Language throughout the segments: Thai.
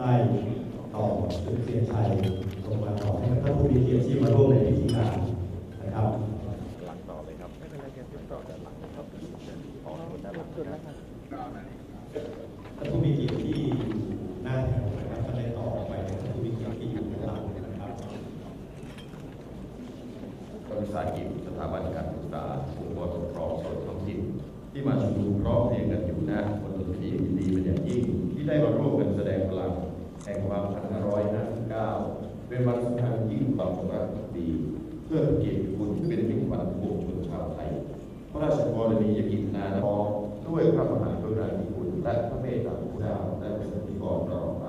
ได้ต่อสุดเสียชัยส่งมาต่อให้ท่านผู้มีเกียรติที่มาร่วมในพิธีการนะครับหลังต่อเลยครับไม่เป็นไรแกติดต่อด้านหลังนะครับออกด้านหลังนะครับท่านผู้มีเกียรติที่อยู่หน้าแถวนะครับท่านได้ต่อไปท่านผู้มีเกียรติที่อยู่ข้างหลังนะครับบริษัทกิจสถาบันการศึกษาองค์กรปกครองส่วนท้องถิ่นที่มาชุมนุมร้องเพลงกันอยู่หน้าคนดนตรี ณียกิจนาทองด้วยพระมหากรุณาธิคุณและพระเมตตาของเจ้าและเป็นพิธีกรตลอดไป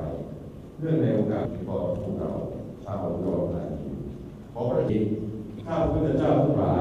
เรื่องในโอกาสพิธีกรองพวกเราชาวอุดรธานีขอพระจิตข้าพระพุทธเจ้าทั้งหลายข้าพราย